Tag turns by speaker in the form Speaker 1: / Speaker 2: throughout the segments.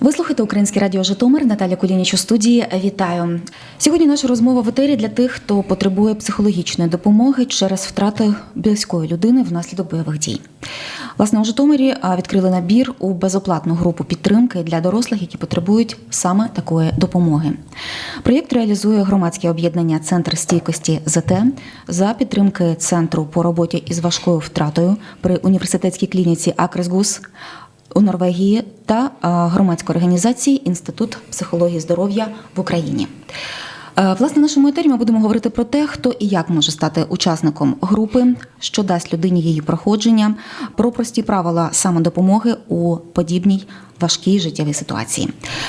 Speaker 1: Ви слухаєте Українське радіо Житомир. Наталя Кулініч у студії. Вітаю. Сьогодні наша розмова в етері для тих, хто потребує психологічної допомоги через втрати близької людини внаслідок бойових дій. Власне, у Житомирі відкрили набір у безоплатну групу підтримки для дорослих, які потребують саме такої допомоги. Проєкт реалізує громадське об'єднання Центр стійкості ЗТ за підтримки центру по роботі із важкою втратою при університетській клініці Акресгус у Норвегії та громадської організації Інститут психології здоров'я в Україні. Е, Власне, в нашому етері ми будемо говорити про те, хто і як може стати учасником групи, що дасть людині її проходження, про прості правила самодопомоги у подібній важкій життєвій ситуації.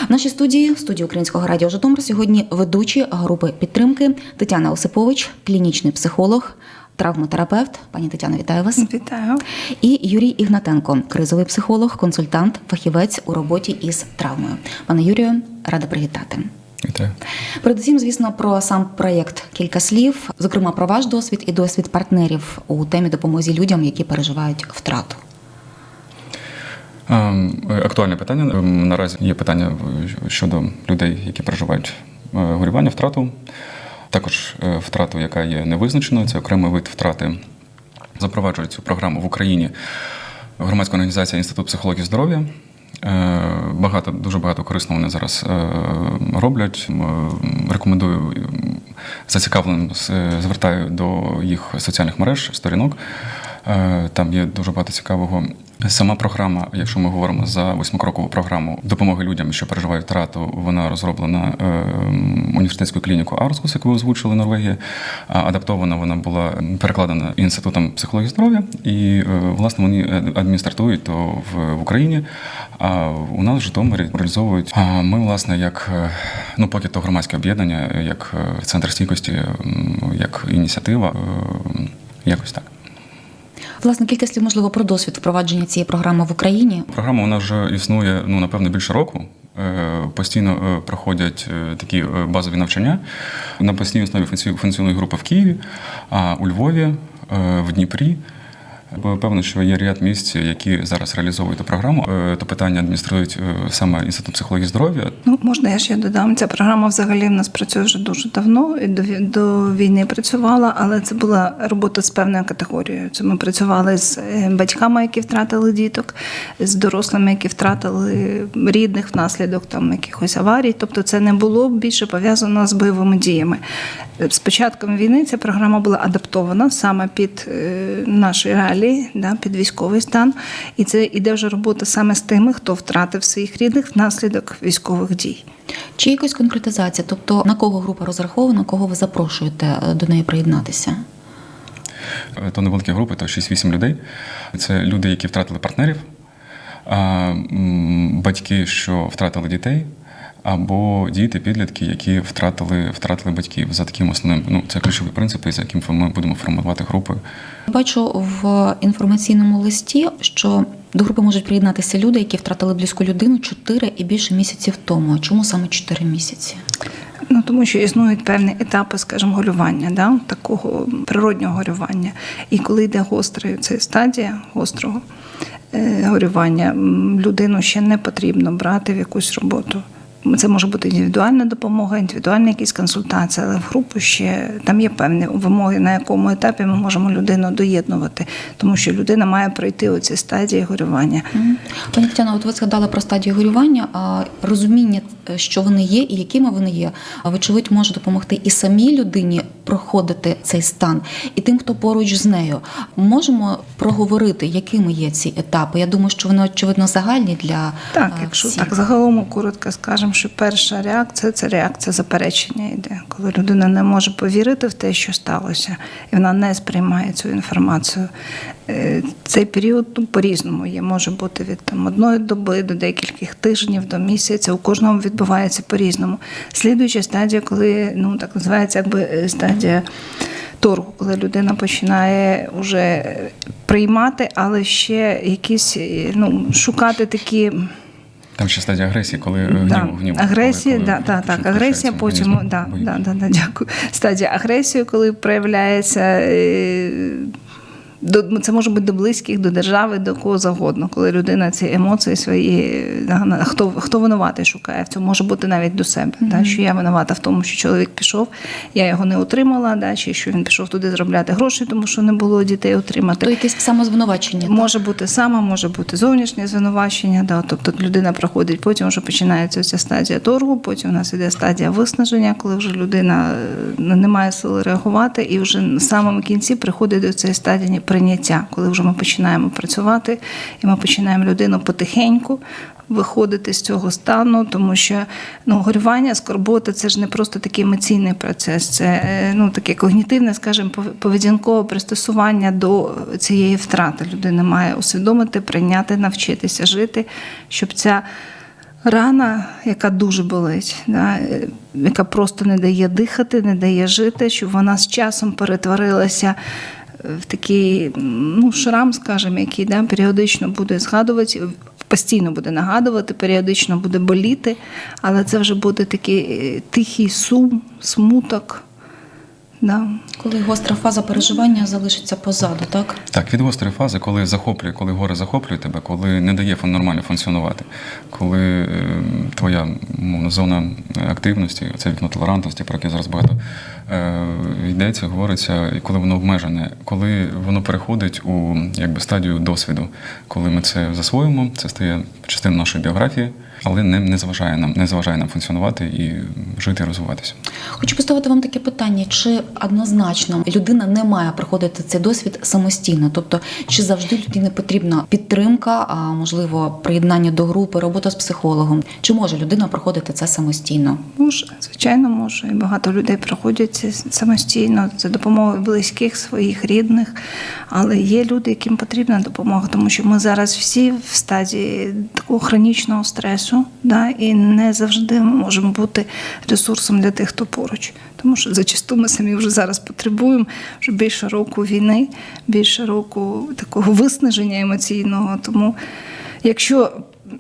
Speaker 1: В нашій студії, студії Українського радіо Житомир, сьогодні ведучі групи підтримки Тетяна Осипович, клінічний психолог, травматерапевт. Пані Тетяно, вітаю вас.
Speaker 2: Вітаю.
Speaker 1: І Юрій Ігнатенко, кризовий психолог, консультант, фахівець у роботі із травмою. Пане Юрію, рада привітати.
Speaker 3: Вітаю.
Speaker 1: Передусім, звісно, про сам проєкт кілька слів, зокрема про ваш досвід і досвід партнерів у темі допомозі людям, які переживають втрату.
Speaker 3: Ем, Актуальне питання. Ем, Наразі є питання щодо людей, які переживають е, горювання, втрату. Також е, втрату, яка є невизначеною, це окремий вид втрати. Запроваджує цю програму в Україні громадська організація Інститут психології здоров'я. Е, Багато, дуже багато корисного вони зараз е, роблять. Рекомендую зацікавленим звертаю до їх соціальних мереж, сторінок. Е, Там є дуже багато цікавого. Сама програма, якщо ми говоримо за восьмикрокову програму допомоги людям, що переживають втрату, вона розроблена е, університетською клінікою Арскус, яку озвучили Норвегія. Адаптована вона була перекладена інститутом психології здоров'я, і е, власне вони адміністратують то в, Україні. А у нас в Житомирі реалізовують. А ми, власне, як ну поки то громадське об'єднання, як центр стійкості, як ініціатива, якось так.
Speaker 1: Власне, кілька слів, можливо, про досвід впровадження цієї програми в Україні.
Speaker 3: Програма вона вже існує ну напевно більше року. Е, Постійно е, проходять е, такі базові навчання на постійній основі функці- функціонує група в Києві, а у Львові, в Дніпрі. Бо Певно, що є ряд місць, які зараз реалізовують програму. Е, То питання адмініструють е, саме інститут психології здоров'я.
Speaker 2: Ну, можна я ще додам. Ця програма взагалі в нас працює вже дуже давно. І до, війни працювала, але це була робота з певною категорією. Це ми працювали з е, батьками, які втратили діток, з дорослими, які втратили рідних внаслідок там якихось аварій. Тобто, це не було більше пов'язано з бойовими діями. З початком війни ця програма була адаптована саме під наші реалії, да, під військовий стан. І це іде вже робота саме з тими, хто втратив своїх рідних внаслідок військових дій.
Speaker 1: Чи якась конкретизація? Тобто на кого група розрахована, кого ви запрошуєте е, до неї приєднатися?
Speaker 3: Е, То невеликі групи, то 6-8 людей. Це люди, які втратили партнерів, батьки, що втратили дітей, або діти, підлітки, які втратили, втратили батьків. За таким основним, ну це ключові принципи, за яким ми будемо формувати групи.
Speaker 1: Бачу в інформаційному листі, що до групи можуть приєднатися люди, які втратили близьку людину 4 і більше місяців тому. Чому саме 4 місяці?
Speaker 2: Ну тому що існують певні етапи, скажімо, горювання, да? такого природнього горювання. І коли йде гострий це стадія гострого е, горювання, людину ще не потрібно брати в якусь роботу. Це може бути індивідуальна допомога, індивідуальна якісь консультація, але в групу ще там є певні вимоги, на якому етапі ми можемо людину доєднувати, тому що людина має пройти оці стадії горювання.
Speaker 1: Пані Тетяно, от ви згадали про стадію горювання, а розуміння, е, що вони є і якими вони є, а, вочевидь, може допомогти і самій людині проходити цей стан, і тим, хто поруч з нею. Можемо проговорити, якими є ці етапи. Я думаю, що вони очевидно загальні для
Speaker 2: Так,
Speaker 1: е,
Speaker 2: якщо
Speaker 1: всіх.
Speaker 2: так загалом коротко скажемо, що перша реакція це реакція заперечення йде, коли людина не може повірити в те, що сталося, і вона не сприймає цю інформацію. Е, Цей період ну, по-різному є. Може бути від там одної доби до декількох тижнів до місяця. У кожному відбувається по-різному. Слідуюча стадія, коли ну так називається, якби е, стадія. Торгу, коли людина починає вже приймати, але ще якісь е, ну, шукати такі
Speaker 3: Там ще стадія агресії, коли е,
Speaker 2: Да.
Speaker 3: гніву, гніву.
Speaker 2: Агресія,
Speaker 3: коли-
Speaker 2: да,
Speaker 3: да,
Speaker 2: так, агресія, потім да, да, да, да, дякую. Стадія агресії, коли проявляється е, До, це може бути до близьких, до держави, до кого завгодно, коли людина ці емоції свої, да, хто, хто винуватий шукає в цьому, може бути навіть до себе. Да, що я винувата в тому, що чоловік пішов, я його не отримала, да, чи що він пішов туди заробляти гроші, тому що не було дітей отримати.
Speaker 1: То якесь самозвинувачення. так?
Speaker 2: Може бути саме, може бути зовнішнє звинувачення. Да, тобто людина проходить, потім вже починається ця стадія торгу, потім у нас іде стадія виснаження, коли вже людина е, не має сили реагувати, і вже на самому кінці приходить до цієї стадії прийняття, коли вже ми починаємо працювати, і ми починаємо людину потихеньку. Виходити з цього стану, тому що ну горювання, скорбота це ж не просто такий емоційний процес, це е, ну таке когнітивне, скажімо, пов- поведінкове пристосування до цієї втрати. Людина має усвідомити, прийняти, навчитися жити, щоб ця рана, яка дуже болить, да, е, яка просто не дає дихати, не дає жити, щоб вона з часом перетворилася в такий ну, шрам, скажімо, який да, періодично буде згадувати. Постійно буде нагадувати, періодично буде боліти, але це вже буде такий е, тихий сум, смуток. Да.
Speaker 1: Коли гостра фаза переживання залишиться позаду, так?
Speaker 3: Так, від гострої фази, коли захоплює, коли горе захоплює тебе, коли не дає нормально функціонувати, коли е, твоя мовно, зона активності, це вікно толерантності, про яке зараз багато е, йдеться, говориться, і коли воно обмежене, коли воно переходить у якби, стадію досвіду, коли ми це засвоїмо, це стає частиною нашої біографії, але не, не заважає нам, не заважає нам функціонувати і жити, і розвиватися.
Speaker 1: Хочу поставити вам таке питання: чи однозначно людина не має проходити цей досвід самостійно? Тобто, чи завжди людині потрібна підтримка, а можливо, приєднання до групи, робота з психологом? Чи може людина проходити це самостійно?
Speaker 2: Може, звичайно, може. І багато людей проходять це самостійно за допомогою близьких, своїх рідних. Але є люди, яким потрібна допомога, тому що ми зараз всі в стадії такого хронічного стресу, да, і не завжди ми можемо бути ресурсом для тих, хто поруч. Тому що зачасту ми самі вже зараз потребуємо вже більше року війни, більше року такого виснаження емоційного. Тому якщо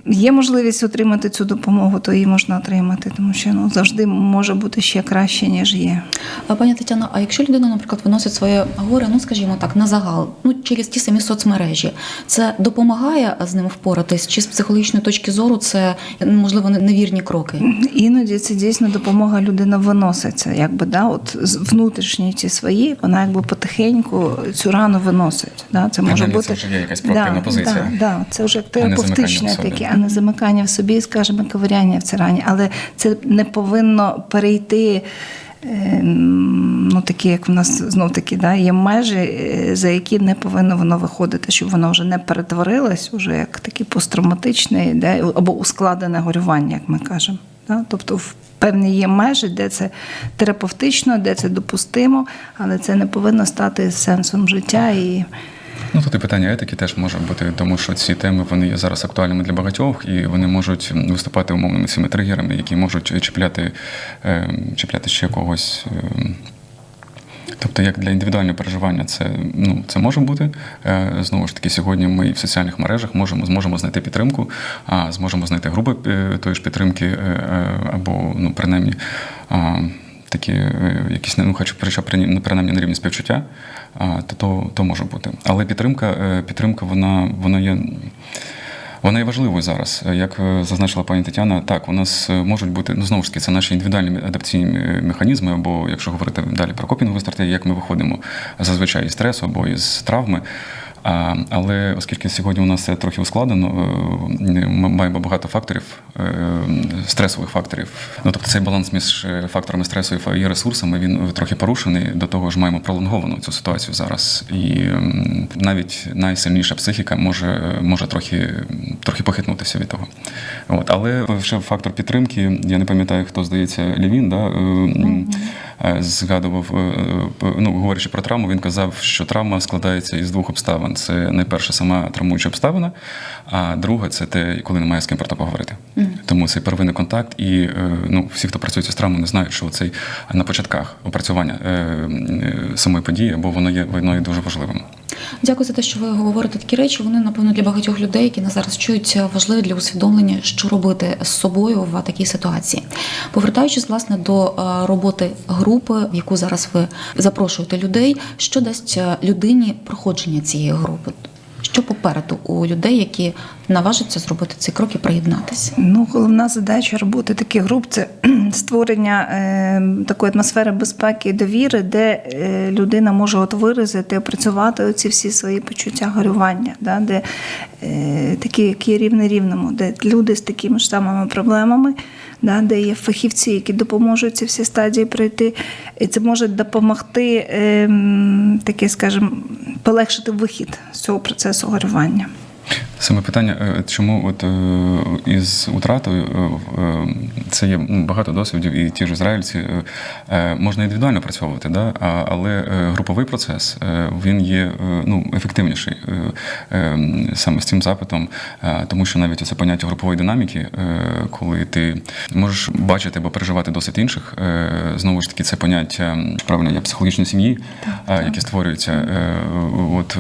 Speaker 2: є можливість отримати цю допомогу, то її можна отримати, тому що ну завжди може бути ще краще, ніж є.
Speaker 1: А, Пані Тетяно, а якщо людина, наприклад, виносить своє горе, ну скажімо так, на загал, ну через ті самі соцмережі, це допомагає з ним впоратись? Чи з психологічної точки зору це можливо невірні кроки?
Speaker 2: Іноді це дійсно допомога людина виноситься, якби да, от з- внутрішні ці свої, вона якби потихеньку цю рану виносить. Да? Це може бути
Speaker 3: це вже є якась проактивна
Speaker 2: да,
Speaker 3: позиція.
Speaker 2: Да, да, це вже терапевтичне таке, а не замикання в собі, скажімо, ковиряння в цій рані. Але це не повинно перейти. ем, Ну, такі, як в нас знов таки, да, є межі, е, за які не повинно воно виходити, щоб воно вже не перетворилось уже як таке посттравматичне да, або ускладене горювання, як ми кажемо. Да? Тобто в певні є межі, де це терапевтично, де це допустимо, але це не повинно стати сенсом життя і
Speaker 3: Ну, тут і питання етики теж може бути, тому що ці теми вони є зараз актуальними для багатьох, і вони можуть виступати умовними цими тригерами, які можуть чіпляти, е, чіпляти ще когось. е, Тобто, як для індивідуального переживання, це ну це може бути. Е, Знову ж таки, сьогодні ми в соціальних мережах можемо зможемо знайти підтримку, а зможемо знайти групи тої ж підтримки, або ну принаймні. Такі е, якісь ну, хоч хоча ну, принаймні на рівні співчуття, то, то, то може бути. Але підтримка, е, підтримка вона, вона є. Вона є важливою зараз. Як е, зазначила пані Тетяна, так, у нас можуть бути, ну знову ж таки, це наші індивідуальні адаптаційні механізми, або якщо говорити далі про копінгові стратегії, як ми виходимо зазвичай із стресу або із травми. Але оскільки сьогодні у нас це трохи ускладнено, е, ми маємо багато факторів, е, стресових факторів. Ну тобто цей баланс між е, факторами стресу і ресурсами він трохи порушений. До того ж, маємо пролонговану цю ситуацію зараз. І навіть найсильніша психіка може, може трохи, трохи похитнутися від того. От, але ще фактор підтримки, я не пам'ятаю, хто здається, Лівін, да, згадував, ну, говорячи про травму, він казав, що травма складається із двох обставин. Це найперше сама травмуюча обставина, а друге це те, коли немає з ким про це поговорити. Тому цей первинний контакт, і е, ну, всі, хто працює з травмою, не знають, що цей на початках опрацювання е, е, самої події, бо воно є воно є дуже важливим.
Speaker 1: Дякую за те, що ви говорите такі речі. Вони, напевно, для багатьох людей, які нас зараз чують, важливі для усвідомлення, що робити з собою в такій ситуації. Повертаючись власне до е, роботи групи, в яку зараз ви запрошуєте людей, що дасть е, людині проходження цієї групи? Що попереду у людей, які наважаться зробити цей крок і приєднатися?
Speaker 2: Ну, головна задача роботи таких груп це створення е, такої атмосфери безпеки і довіри, де е, людина може от виразити, опрацювати оці всі свої почуття горювання, да, де е, такі, які рівне рівному, де люди з такими ж самими проблемами, да, де є фахівці, які допоможуть ці всі стадії пройти. І це може допомогти, е, таке, скажімо, полегшити вихід з цього процесу горювання.
Speaker 3: Саме питання, е, чому от е, із утратою е, це є ну, багато досвідів, і ті ж ізраїльці можна індивідуально працьовувати, да? але груповий процес він є ну, ефективніший саме з цим запитом, тому що навіть це поняття групової динаміки, коли ти можеш бачити або переживати досвід інших, знову ж таки, це поняття правильно є психологічної сім'ї, яке створюється. От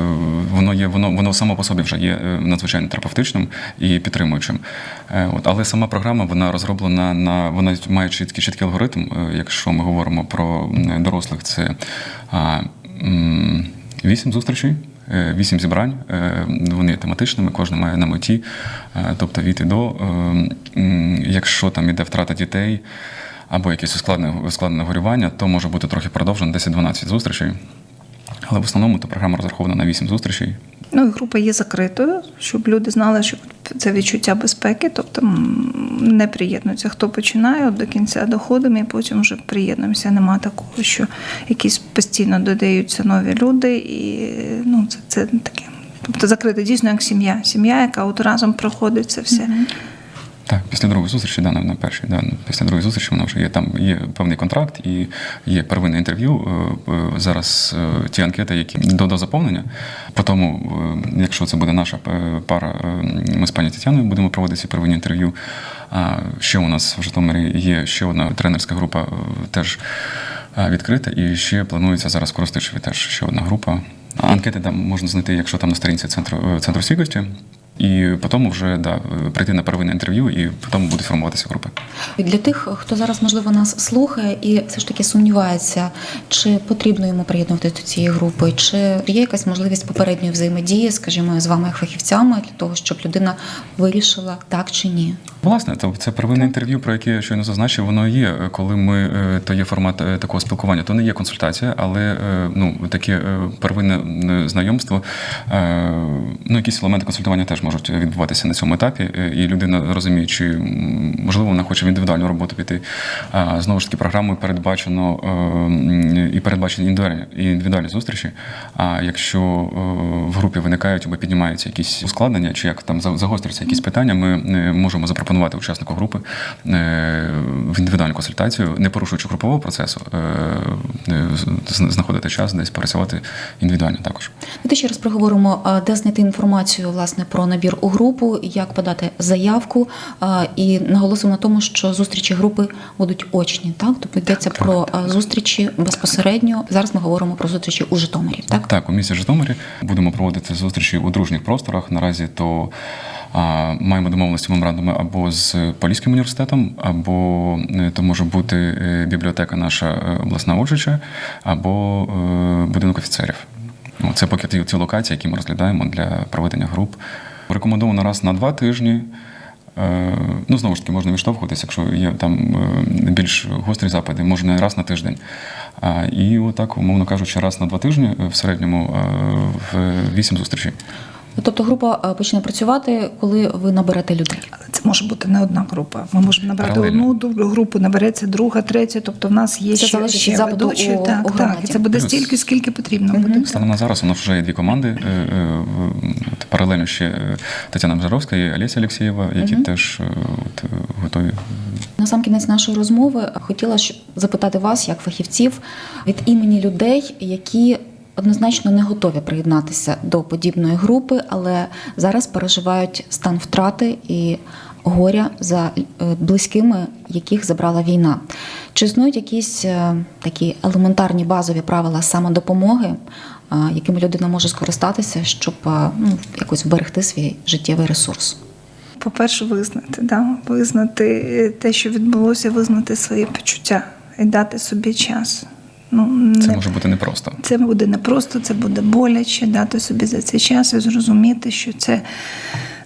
Speaker 3: воно є, воно воно само по собі вже є е, надзвичайно терапевтичним і підтримуючим. Е, От, але сама програма вона розроблена на вона має чіткий чіткий алгоритм. Е, Якщо ми говоримо про дорослих, це вісім зустрічей. е, Вісім зібрань, вони тематичними, кожна має на меті, тобто від і до. Якщо там іде втрата дітей або якесь ускладнене, ускладнене горювання, то може бути трохи продовжено 10-12 зустрічей. Але в основному то програма розрахована на 8 зустрічей.
Speaker 2: Ну, група є закритою, щоб люди знали, що це відчуття безпеки, тобто не приєднуються. Хто починає, до кінця доходимо і потім вже приєднуємося. Нема такого, що якісь постійно додаються нові люди, і ну, це, це таке. Тобто закрита дійсно як сім'я. Сім'я, яка от разом проходить це все.
Speaker 3: Так, після другої зустрічі, да, на, першій, да, після другої зустрічі вона вже є. Там є певний контракт і є первинне інтерв'ю. Е, е, Зараз е, ті анкети, які до, до заповнення. По тому, якщо це буде наша пара, ми з пані Тетяною будемо проводити ці первинні інтерв'ю. А ще у нас в Житомирі є ще одна тренерська група, теж відкрита, і ще планується зараз в теж ще одна група. Анкети там можна знайти, якщо там на сторінці центру, центру стійкості. І потім вже да, прийти на первинне інтерв'ю, і потім будуть формуватися групи.
Speaker 1: Для тих, хто зараз можливо нас слухає і все ж таки сумнівається, чи потрібно йому приєднуватися до цієї групи, чи є якась можливість попередньої взаємодії, скажімо, з вами як фахівцями для того, щоб людина вирішила так чи ні.
Speaker 3: Власне, то це первинне інтерв'ю, про яке я щойно зазначив, воно є, коли ми е, то є формат е, такого спілкування. То не є консультація, але е, ну таке первинне знайомство. Ну, якісь елементи консультування теж можуть відбуватися на цьому етапі, е, і людина розуміє, чи можливо вона хоче в індивідуальну роботу піти. А знову ж таки, програмою передбачено е, і передбачені індивідуальні зустрічі. А якщо е, в групі виникають або піднімаються якісь ускладнення, чи як там за- загострюються якісь питання, ми можемо запропонувати учаснику групи в індивідуальну консультацію, не порушуючи групового процесу, знаходити час десь працювати індивідуально також.
Speaker 1: Давайте ще раз проговоримо, де знайти інформацію власне про набір у групу, як подати заявку, і наголосимо на тому, що зустрічі групи будуть очні, так тобто йдеться про зустрічі безпосередньо. Зараз ми говоримо про зустрічі у Житомирі. Так
Speaker 3: Так, у місті Житомирі будемо проводити зустрічі у дружніх просторах. Наразі то а, маємо домовленості меморандуми або з Поліським університетом, або е, то може бути е, бібліотека наша е, обласна Ольжича, або будинок офіцерів. Ну, це поки ті локації, які ми розглядаємо для проведення груп. Рекомендовано раз на два тижні. Е, Ну, знову ж таки, можна відштовхуватися, якщо є там е, більш гострі запити, можна раз на тиждень. І отак, умовно кажучи, раз на два тижні е, в середньому в вісім зустрічей.
Speaker 1: тобто група почне працювати, коли ви наберете людей.
Speaker 2: Але це може бути не одна група. Ми можемо набрати
Speaker 3: Паралельно.
Speaker 2: одну групу, набереться друга, третя. Тобто в нас є
Speaker 1: Це
Speaker 2: ще, ще ведучі.
Speaker 1: у-
Speaker 2: так,
Speaker 1: у
Speaker 2: так. І це буде
Speaker 3: Плюс.
Speaker 2: стільки, скільки потрібно буде.
Speaker 3: Станом на зараз у нас вже є дві команди. Паралельно ще е, Тетяна Мжаровська і Олеся Олексєєва, які теж е, от, е, готові
Speaker 1: На сам кінець нашої розмови хотіла ж запитати вас, як фахівців, від імені людей, які однозначно не готові приєднатися до подібної групи, але зараз переживають стан втрати і горя за близькими, яких забрала війна. Чи існують якісь е, такі елементарні базові правила самодопомоги, е, якими людина може скористатися, щоб е, ну, якось вберегти свій життєвий ресурс?
Speaker 2: По-перше, визнати, да? визнати те, що відбулося, визнати свої почуття і дати собі час. Ну,
Speaker 3: Це
Speaker 2: не-
Speaker 3: може бути непросто.
Speaker 2: Це буде непросто, це буде боляче, дати собі за це час і зрозуміти, що це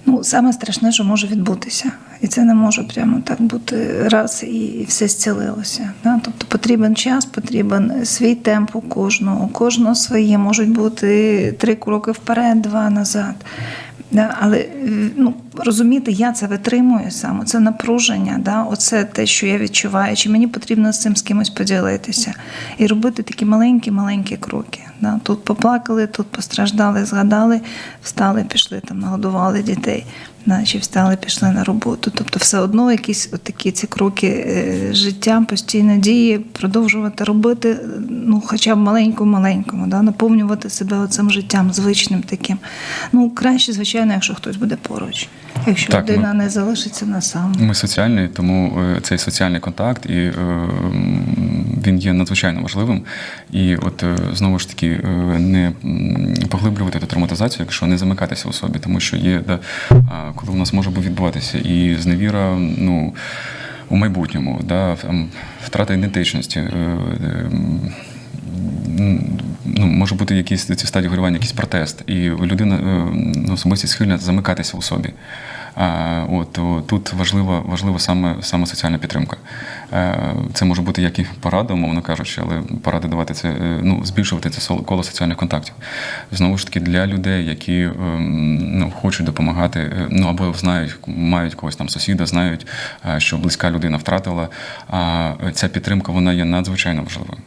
Speaker 2: ну, саме страшне, що може відбутися. І це не може прямо так бути раз і все зцілилося. Да? Тобто потрібен час, потрібен свій темп у кожного, у кожного своє, можуть бути три кроки вперед, два назад. Да, але ну, розуміти, я це витримую саме, це напруження, да, оце те, що я відчуваю, чи мені потрібно з цим з кимось поділитися. І робити такі маленькі-маленькі кроки. Да. Тут поплакали, тут постраждали, згадали, встали, пішли там, нагодували дітей, да, чи встали, пішли на роботу. Тобто, все одно якісь от такі ці кроки е, життя, постійно дії, продовжувати робити, ну, хоча б маленьку-маленькому, да, наповнювати себе оцим життям звичним таким. Ну, краще, звичайно, якщо хтось буде поруч, якщо
Speaker 3: Так,
Speaker 2: людина
Speaker 3: ми-
Speaker 2: не залишиться на сам.
Speaker 3: Ми соціальні, тому е, цей соціальний контакт і е, він є надзвичайно важливим. І от е, знову ж таки е, не поглиблювати ту травматизацію, якщо не замикатися у собі, тому що є да, коли у нас може відбуватися і зневіра, ну. У майбутньому, да, втрата ідентичності, е, ну, може бути якісь ці стадії горювання, якийсь протест, і людина ну, особистість схильна замикатися у собі. А, от, тут важлива, важлива саме, саме соціальна підтримка. Е, Це може бути як і порада, умовно кажучи, але поради давати це, е, ну, збільшувати це коло соціальних контактів. Знову ж таки, для людей, які ем, ну, хочуть допомагати, е, ну або знають, мають когось там сусіда, знають, е, що близька людина втратила. А ця підтримка вона є надзвичайно важливою.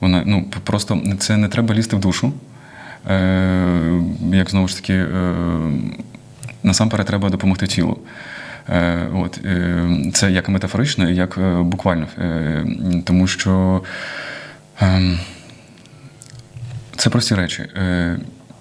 Speaker 3: Вона ну просто це не треба лізти в душу. Е, як знову ж таки, е, насамперед треба допомогти тілу. Е, от, е, це як метафорично, як е, буквально. Тому що е, це прості речі.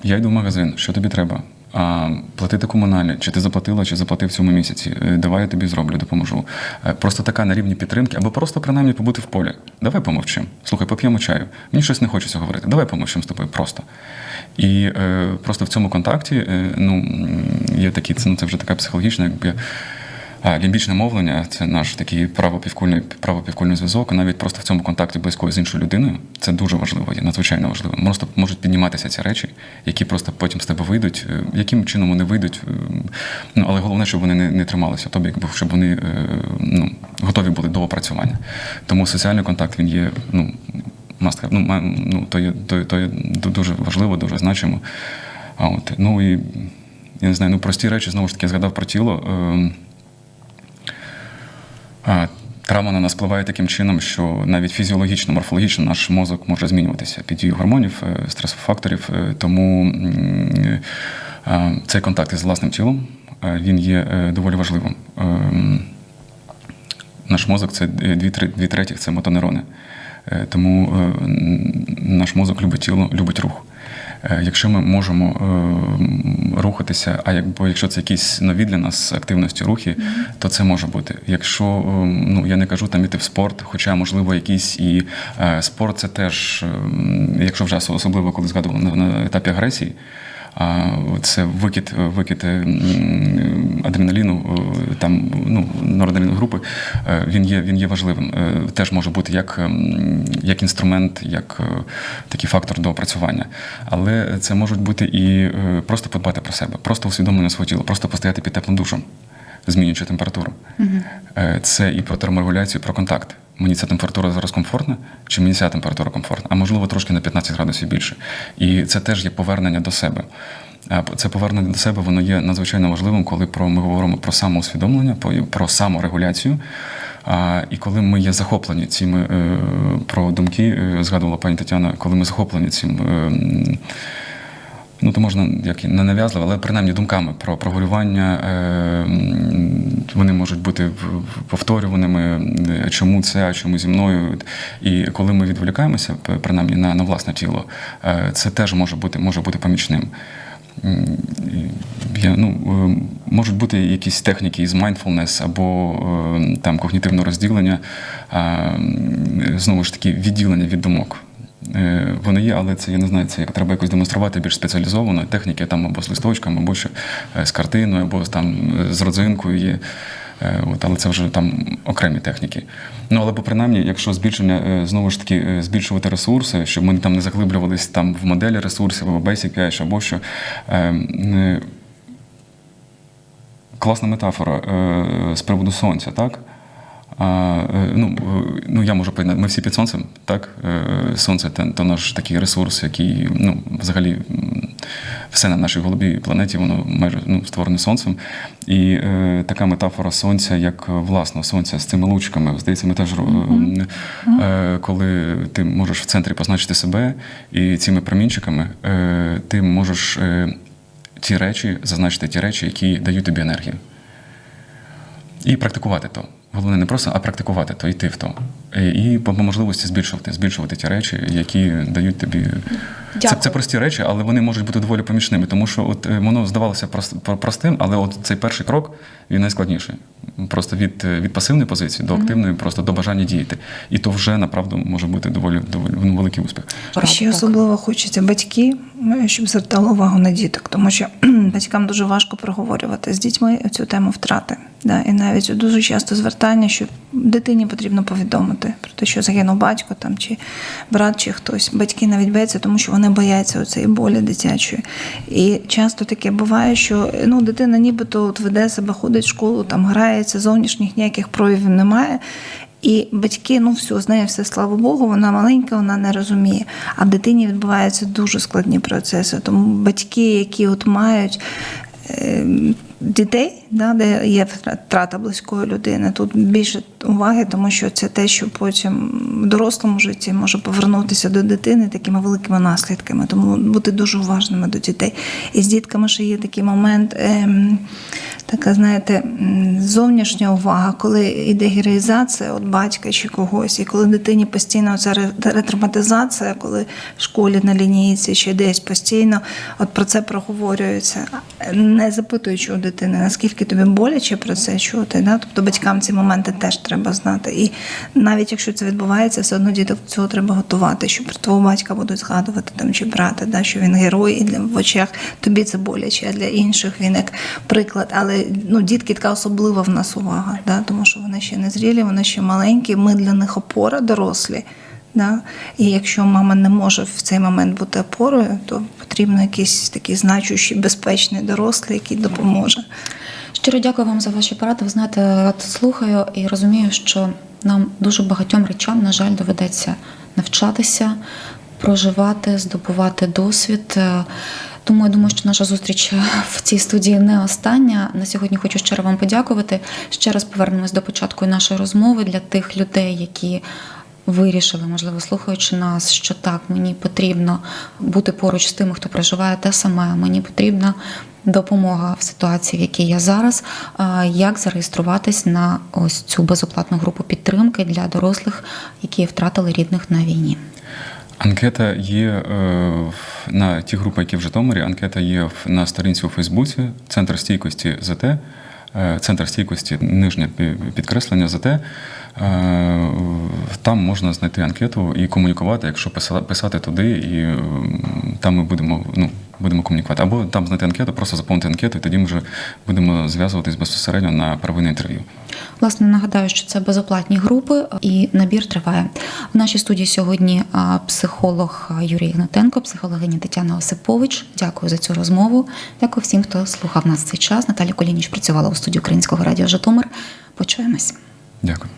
Speaker 3: Я йду в магазин, що тобі треба? А, платити комунальні, чи ти заплатила, чи заплатив цьому місяці. Е, Давай я тобі зроблю, допоможу. Е, Просто така на рівні підтримки, або просто принаймні побути в полі. Давай помовчимо. Слухай, поп'ємо чаю. Мені щось не хочеться говорити. Давай помовчимо з тобою просто. І е, просто в цьому контакті е, ну, є такі, ну, це вже така психологічна, якби. Лімбічне мовлення це наш такий правопівкульний, правопівкульний зв'язок. Навіть просто в цьому контакті близькою з іншою людиною це дуже важливо, є надзвичайно важливо. Просто можуть підніматися ці речі, які просто потім з тебе вийдуть. Е, Яким чином вони вийдуть? е, Ну але головне, щоб вони не, не трималися в тобі, якби щоб вони е, ну, готові були до опрацювання. Тому соціальний контакт він є ну, have. Ну, ну то є, то, то є дуже важливо, дуже значимо. А от ну і я не знаю, ну прості речі знову ж таки я згадав про тіло. Травма на нас впливає таким чином, що навіть фізіологічно, морфологічно наш мозок може змінюватися під дією гормонів, е, стресофакторів. Е, Тому е, цей контакт із власним тілом він є доволі важливим. Наш мозок це дві, дві третіх це мотонейрони. Е, Тому наш мозок любить тіло, любить рух. Е, Якщо ми можемо е, рухатися, а якби якщо це якісь нові для нас активності рухи, то це може бути. Якщо е, ну я не кажу там іти в спорт, хоча можливо якийсь і спорт це теж, е, якщо вже особливо коли згадували на, на етапі агресії. А це викид, викид адреналіну, е, там ну норадреналіну групи. е, Він є, він є важливим. Е, Теж може бути як, ем, як інструмент, як такий фактор до опрацювання. Але це можуть бути і просто подбати про себе, просто усвідомлення свого тіла, просто постояти під теплим душем, змінюючи температуру. Е, Це і про терморегуляцію, і про контакт. Мені ця температура зараз комфортна, чи мені ця температура комфортна, а можливо трошки на 15 градусів більше. І це теж є повернення до себе. Це повернення до себе воно є надзвичайно важливим, коли про ми говоримо про самоусвідомлення, про- саморегуляцію. А, І коли ми є захоплені цими е, про думки, е, згадувала пані Тетяна, коли ми захоплені цим. Ну, то можна як не нав'язливо, але принаймні думками про прогулювання е, вони можуть бути повторюваними, е, чому це, а чому зі мною. І коли ми відволікаємося, принаймні на, на власне тіло, е, це теж може бути, може бути помічним. Я, ну, Можуть бути якісь техніки із mindfulness або там когнітивного розділення, знову ж таки, відділення від думок. Е, Вони є, але це я не знаю, це як треба якось демонструвати більш спеціалізовано. Техніки там або з листочком, або ще е, з картиною, або там з родзинкою є. Е, От, але це вже там окремі техніки. Ну але бо принаймні, якщо збільшення знову ж таки збільшувати ресурси, щоб ми там не заглиблювались там в моделі ресурсів або Basic Cache, або що. Класна метафора з приводу сонця, так? А, е, ну, е, ну, я можу поєднати. Ми всі під сонцем, так? Е, Сонце то, наш такий ресурс, який ну, взагалі все на нашій голубій планеті, воно майже ну, створене сонцем. І е, така метафора сонця, як власного сонця з цими лучками. Здається, ми теж е, е, коли ти можеш в центрі позначити себе, і цими промінчиками е, ти можеш. Е, ті речі, зазначити ті речі, які дають тобі енергію. І практикувати то. Головне не просто, а практикувати то, йти в то. І, по можливості збільшувати, збільшувати ті речі, які дають тобі. Це,
Speaker 1: Дякую.
Speaker 3: це прості речі, але вони можуть бути доволі помічними, тому що от е, воно здавалося прост- простим, але от цей перший крок він найскладніший. Просто від, е, від пасивної позиції до активної, просто до бажання діяти. І то вже направду може бути доволі, доволі ну, великий успіх.
Speaker 2: А ще
Speaker 1: Так.
Speaker 2: особливо хочеться батьки, е, щоб звертали увагу на діток, тому що батькам дуже важко проговорювати з дітьми цю тему втрати. Да? І навіть дуже часто звертання, що дитині потрібно повідомити про те, що загинув батько там, чи брат, чи хтось. Батьки навіть бояться, тому що вони бояться цієї болі дитячої. І часто таке буває, що ну, дитина нібито от веде себе, ходить в школу, там грається, зовнішніх ніяких проявів немає. І батьки, ну все, з нею все, слава Богу, вона маленька, вона не розуміє. А в дитині відбуваються дуже складні процеси. Тому батьки, які от мають е, дітей, да, де є втрата близької людини, тут більше уваги, тому що це те, що потім в дорослому житті може повернутися до дитини такими великими наслідками. Тому бути дуже уважними до дітей. І з дітками ще є такий момент. Ем, така, знаєте, зовнішня увага, коли йде героїзація от батька чи когось, і коли дитині постійно ця ретравматизація, коли в школі на лінійці чи десь постійно от про це проговорюється, не запитуючи у дитини, наскільки тобі боляче про це чути. Да? Тобто батькам ці моменти теж треба знати. І навіть якщо це відбувається, все одно діток цього треба готувати, що про твого батька будуть згадувати там чи брата, да? що він герой, і для в очах тобі це боляче, а для інших він як приклад. Але ну, дітки така особлива в нас увага, да? тому що вони ще не зрілі, вони ще маленькі, ми для них опора дорослі. Да? І якщо мама не може в цей момент бути опорою, то потрібно якийсь такий значущий, безпечний дорослий, який допоможе.
Speaker 1: Щиро дякую вам за ваші поради. Ви знаєте, от слухаю і розумію, що нам дуже багатьом речам, на жаль, доведеться навчатися, проживати, здобувати досвід. Е, Тому я думаю, що наша зустріч в цій студії не остання. На сьогодні хочу щиро вам подякувати. Ще раз повернемось до початку нашої розмови для тих людей, які вирішили, можливо, слухаючи нас, що так, мені потрібно бути поруч з тими, хто проживає те саме. Мені потрібна допомога в ситуації, в якій я зараз. Як зареєструватись на ось цю безоплатну групу підтримки для дорослих, які втратили рідних на війні?
Speaker 3: Анкета є е, на ті групи, які в Житомирі. Анкета є в- на сторінці у Фейсбуці, Центр стійкості ЗТ, е, Центр стійкості, нижнє підкреслення ЗТ. Е, Там можна знайти анкету і комунікувати, якщо писати, туди, і там ми будемо, ну, будемо комунікувати. Або там знайти анкету, просто заповнити анкету, і тоді ми вже будемо зв'язуватись безпосередньо на первинне інтерв'ю.
Speaker 1: Власне, нагадаю, що це безоплатні групи, і набір триває. В нашій студії сьогодні психолог Юрій Ігнатенко, психологиня Тетяна Осипович. Дякую за цю розмову. Дякую всім, хто слухав нас цей час. Наталя Колініч працювала у студії Українського радіо Житомир. Почуємось.
Speaker 3: Дякую.